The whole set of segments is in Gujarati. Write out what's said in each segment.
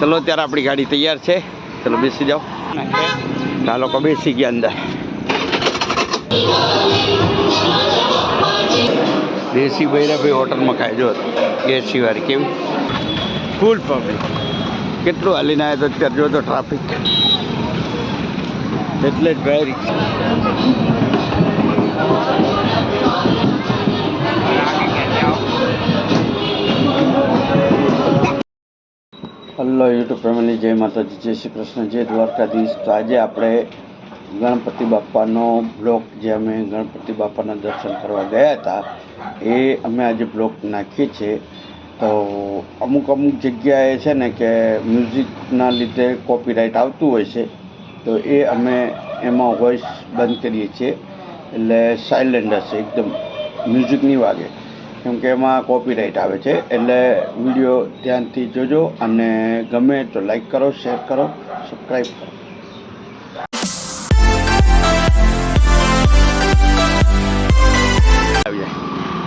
ચલો ત્યારે આપણી ગાડી તૈયાર છે. ચલો બેસી જાઓ. આ લોકો બેસી ગયા અંદર. દેશી ભૈરાભાઈ હોટલમાં ખાય દેશી વાર કેવી ફૂલ પબ્લિક કેટલું હાલીને આવ્યો તો અત્યારે જો તો ટ્રાફિક એટલે જ ભાઈ. હલો યુટ્યુબ ફેમિલી, જય માતાજી, જય શ્રી કૃષ્ણ, જય દ્વારકાધીશ. તો આજે આપણે ગણપતિ બાપાનો બ્લોક જે અમે ગણપતિ બાપાના દર્શન કરવા ગયા હતા, એ અમે આજે બ્લોક નાખીએ છીએ. તો અમુક અમુક જગ્યાએ છે ને કે મ્યુઝિકના લીધે કોપીરાઇટ આવતું હોય છે, તો એ અમે એમાં વોઇસ બંધ કરીએ છીએ. એટલે સાયલેન્ટ હશે, એકદમ મ્યુઝિક નહીં વાગે. કેમ કે એમાં કોપીરાઇટ આવે છે, એટલે વીડિયો ધ્યાનથી જોજો અને ગમે તો લાઈક કરો શેર કરો સબસ્ક્રાઈબ કરો.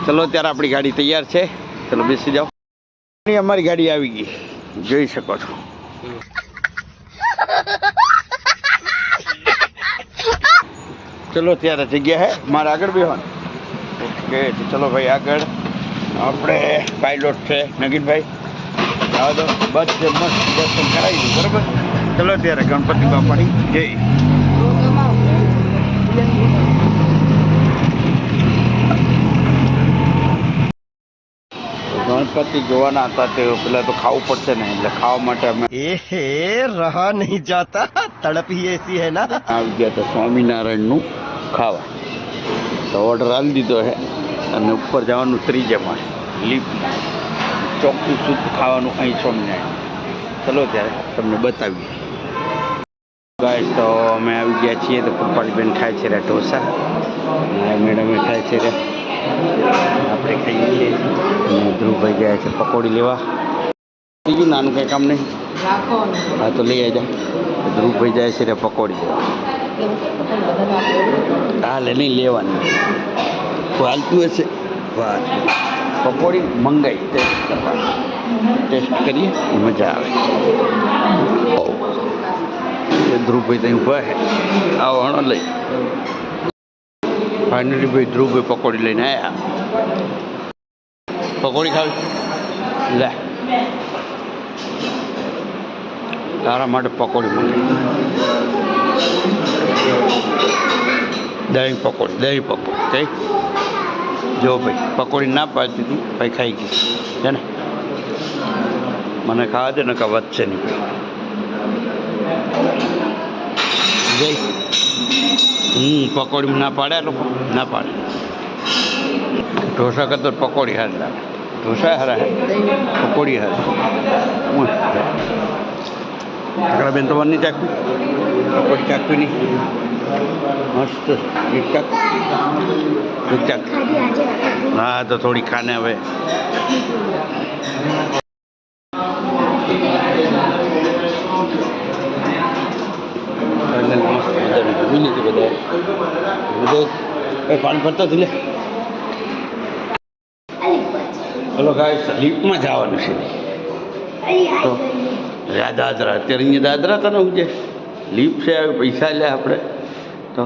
ચલો ત્યારે આપણી ગાડી તૈયાર છે. ચલો બેસી જાઓ. અમારી ગાડી આવી ગઈ. જોઈ શકો છો. ચલો ત્યારે જગ્યા હે. મારે આગળ બેહવાનું. ઓકે તો ચલો ભાઈ આગળ. આપણે પાયલોટ છે નગીનભાઈ. આવો તો બસ દર્શન કરાવી દઉં બરાબર? ચલો ત્યારે ગણપતિ બાપાની જય. ગણપતિ જોવાના હતા તે પેલા તો ખાવું પડશે ને એટલે ખાવા માટે અમે એ હે રહા નહીં જાતા. તડપી એસી હે ના. આવી ગયા તો સ્વામિનારાયણનું ખાવા. તો ઓર્ડર આપી દીધો હે. અને ઉપર જવાનું ત્રીજામાં લીપમાં ચોખ્ખું શુદ્ધ ખાવાનું અહીં સ્વામિનારાયણ ચલો ત્યારે તમને બતાવીએ. ગાય તો અમે આવી ગયા છીએ તો કૃપાળીબેન ખાય છે રે ઢોસા. મેડમે ખાય છે રે આપણે ખાઈએ છીએ. અને ધ્રુવભાઈ ગયા છે પકોડી લેવા. બીજું નાનું કંઈ કામ નહીં? હા તો લઈ આવજા ધ્રુવભાઈ જાય છે રે પકોડી લેવા. હાલે નહીં લેવાની. હાલતું હશે. વાહ પકોડી મંગાઈ. ટેસ્ટ કરવાની ટેસ્ટ કરીએ. મજા આવે. ધ્રુવભાઈ ત્યાં ઊભા છે. આવો હણો લઈ. ફાઇનલી ભાઈ ધ્રુવભાઈ પકોડી લઈને આવ્યા પકોડી ખાવી? લે. તારા માટે પકોડી મળી દહીં પકોડી દહીં પકોડી. કઈ જો ભાઈ, પકોડી ના પાડતી હતી, ભાઈ ખાઈ ગઈ. છે ને? મને ખાવા દે ને કે વધશે નહીં. જય હમ પકોડી ના પાડે લોકો? ના પાડે. ઢોસા કરતો પકોડી હાર લાગે. ઢોસા હારા પકોડી હાર. આગળ બેન તમારે નહીં ચાકવી પકોડી ચાકવી નહીં. મસ્ત. એક ચાક એક ચાક હા, તો થોડી ખાને હવે. પાણી ભરતો લે હલો ગાય લિફ્ટમાં જવાનું છે. તો દાદરા, અત્યારે અહીંયા દાદરા તને હું જે લિફ્ટ છે, હવે પૈસા લે આપણે. તો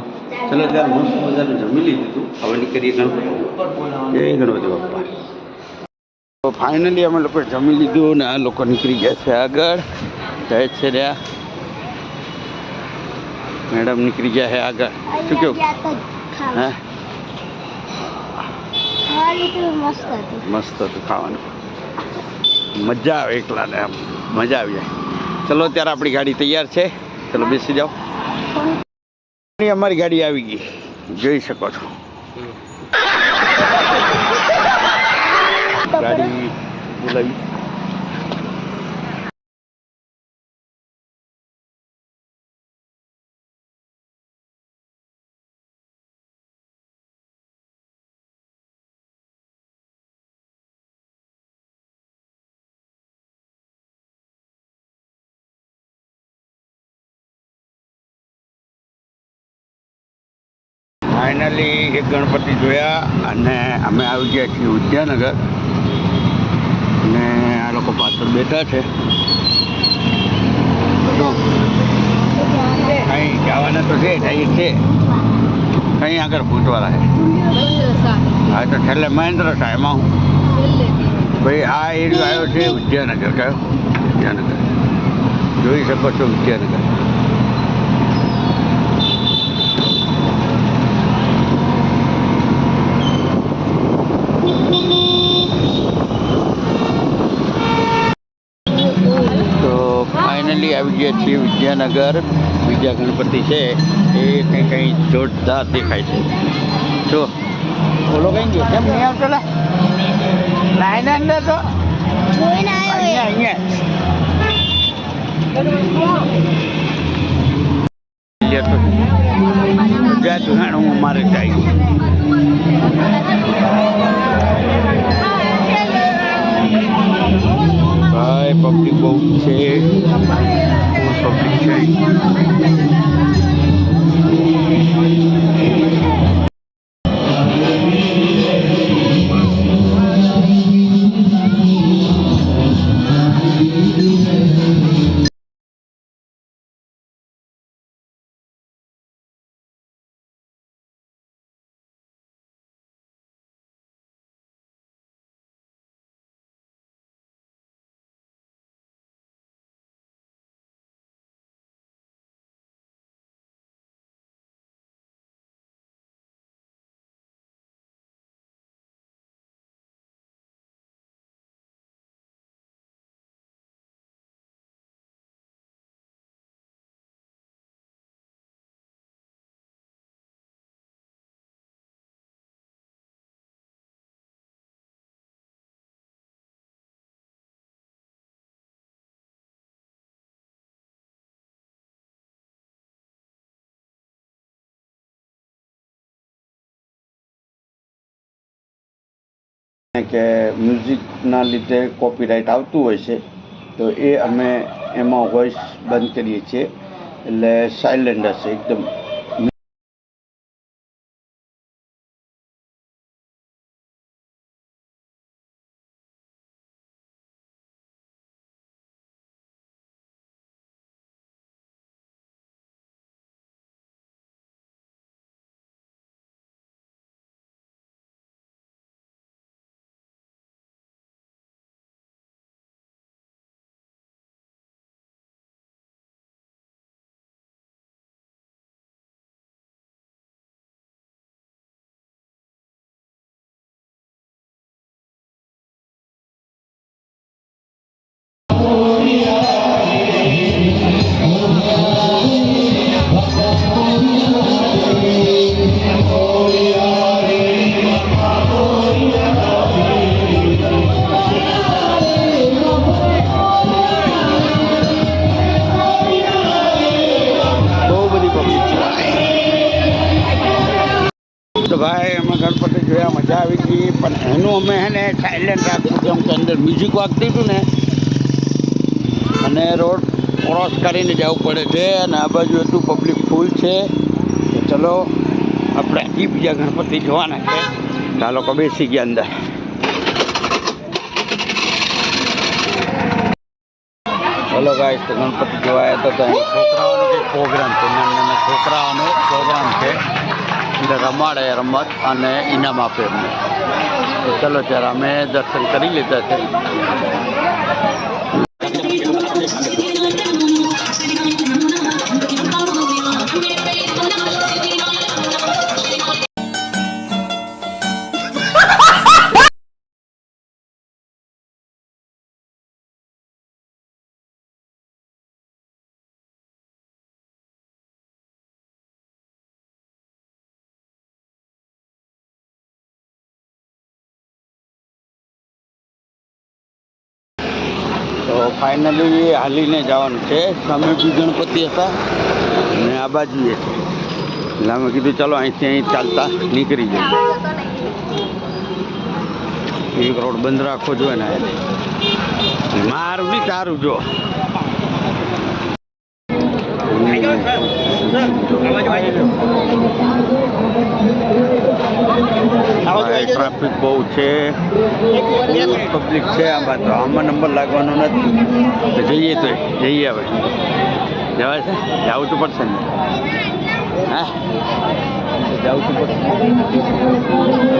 ચલો, ત્યારે મસ્ત મજાનું જમી લીધું હવે નીકળીએ ગણપતિ જય ગણપતિ બાપ્પા તો ફાઇનલી અમે લોકો જમી લીધું ને આ લોકો નીકળી ગયા છે આગળ. જાય છે રહ્યા. મેડમ નીકળી ગયા છે આગળ. શું કેવું? હે? મસ્ત હતું. મસ્ત ખાવાનું. મજા આવે એકલાને આમ. મજા આવી જાય. ચલો ત્યારે આપણી ગાડી તૈયાર છે. ચલો બેસી જાઓ. અમારી ગાડી આવી ગઈ. જોઈ શકો છો. ગાડી બોલાવી. ફાઇનલી એક ગણપતિ જોયા અને અમે આવી ગયા છીએ ઉદ્યાનગર. લોકો પાછળ બેઠા છે. અહીં જવાના તો છે ડાયટ છે. અહીં આગળ પહોંચવાના છે. હા, તો છેલ્લે મહેન્દ્ર સાહેબમાં હું. ભાઈ, આ એરિયો આવ્યો છે વિદ્યાનગર, કયો? વિદ્યાનગર. જોઈ શકો છો વિદ્યાનગર. ફાઇનલી આવી ગયા છીએ વિદ્યાનગર. બીજા ગણપતિ છે એ કંઈ કંઈ જોરદાર દેખાય છે. જો બોલો કઈ ગયો? કેમ નહીં આવતો લાઈન અંદર તો અહીંયા જુહાણ જાય. કે મ્યુઝિકના લીધે કોપીરાઇટ આવતું હોય છે, તો એ અમે એમાં વોઇસ બંધ કરીએ છીએ. એટલે સાયલેન્ટ હશે, એકદમ. હે સાયલેન્ટ રાખવું કેમ કે અંદર મ્યુઝિક વાગતું હતું ને. અને રોડ ક્રોસ કરીને જવું પડે છે અને આ બાજુ એટલું પબ્લિક ફૂલ છે. તો ચલો, આપણે હજી બીજા ગણપતિ જોવાના છે. આ લોકો બેસી ગયા અંદર. હલો ગાય તો ગણપતિ જોવાયા તો છોકરાઓનો પ્રોગ્રામ છે, નાના નાના છોકરાઓનો પ્રોગ્રામ છે. એટલે રમાડે રમત અને ઇનામ આપે અમને ચલો ત્યારે અમે દર્શન કરી લીધા છે. ફાઇનલી હાલીને જવાનું છે. સામે બી ગણપતિ હતા. અને આ બાજુએ છે. એટલે અમે કીધું, ચલો અહીંથી અહીં ચાલતા નીકળી જઈએ. એક રોડ બંધ રાખવો જોઈએ ને મારું નહીં, તારું જો. ટ્રાફિક બહુ છે. પબ્લિક છે આમાં તો. આમાં નંબર લાગવાનો નથી. જઈએ તો જઈએ હવે. જવાય છે? જવું તો પડશે ને. હા? જવું તો પડશે.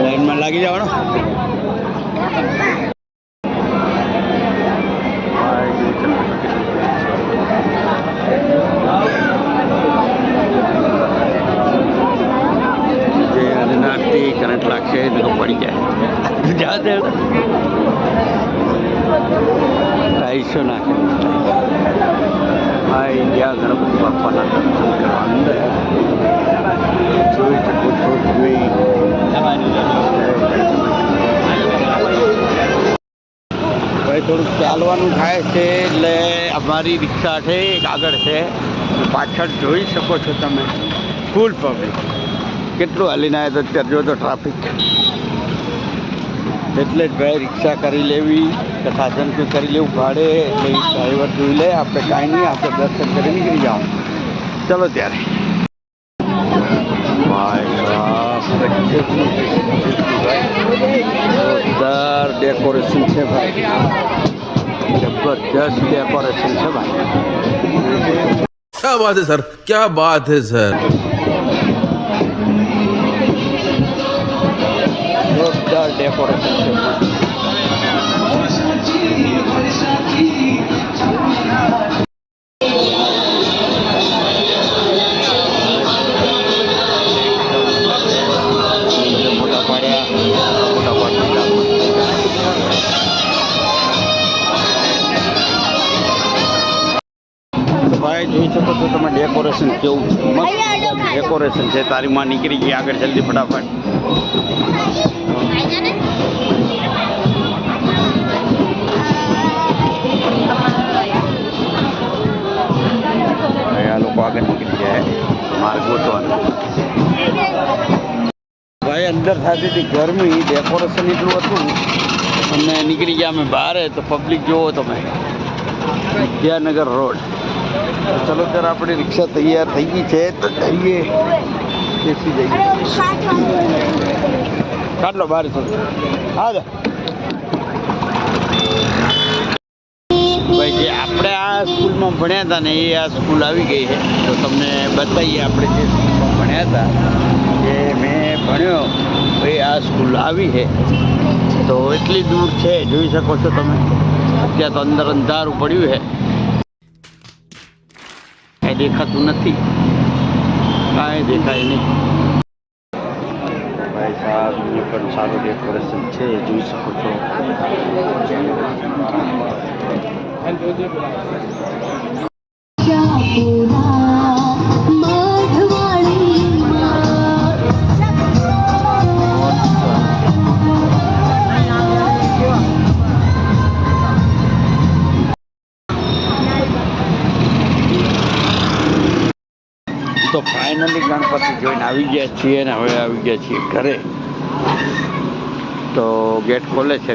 લાઈનમાં લાગી જવાનો જે અનાજથી કરંટ લાગશે એ તો પડી જાય જા દે ઢાઈસો નાખે હા બાપાના દર્શન કરવા અંદર જોઈ શકો છો થોડુંક ચાલવાનું થાય છે એટલે અમારી રિક્ષા છે, એક આગળ છે. પાછળ જોઈ શકો છો તમે. ફૂલ પબ્લિક કેટલું હાલીને આવ્યા તો અત્યારે, જો તો ટ્રાફિક એટલે જ ભાઈ રિક્ષા કરી લેવી કે સાધન કે કરી લેવું ભાડે એટલે ઈ ડ્રાઈવર જોઈ લે આપણે કાંઈ નહીં આપણે દર્શન કરી નીકળી જાઓ ચલો ત્યારે ભાઈ સાહેબ ગજબનું ગજબનું ભાઈ જોરદાર ડેકોરેશન છે ભાઈ જબરદસ્ત ડેકોરેશન છે ભાઈ क्या बात है सर क्या बात है सर જોરદાર ડેકોરેશન છે? મસ્ત ડેકોરેશન છે. તારી માં નીકળી ગઈ આગળ જલ્દી ફટાફટ. આ લોકો આગળ નીકળી ગયા માર્ગ ગોતવાનો. ભાઈ અંદર થતી હતી ગરમી ડેકોરેશન એટલું હતું. અને નીકળી ગયા અમે બહાર તો પબ્લિક જોવો તમે. વિદ્યાનગર રોડ ચલો ત્યારે આપણી રિક્ષા તૈયાર થઈ ગઈ છે. તો જઈએ. બેસી જઈએ. કાઢ લો બહાર હા જે આપણે આ સ્કૂલમાં ભણ્યા હતા ને, એ આ સ્કૂલ આવી ગઈ છે. તો તમને બતાવીએ આપણે જે સ્કૂલમાં ભણ્યા હતા. જે મેં ભણ્યો, એ આ સ્કૂલ આવી છે. તો એટલી દૂર છે, જોઈ શકો છો તમે. અત્યારે તો અંદર અંધારું પડ્યું છે. કાંઈ દેખાતું નથી. કાંઈ દેખાય નહીં. ભાઈ સાહેબ અહીંયા પણ સારું ડેકોરેશન છે જોઈ શકો છો. ફાઇનલી ગણપતિ જોઈને આવી ગયા છીએ ને હવે આવી ગયા છીએ ઘરે તો ગેટ ખોલે છે.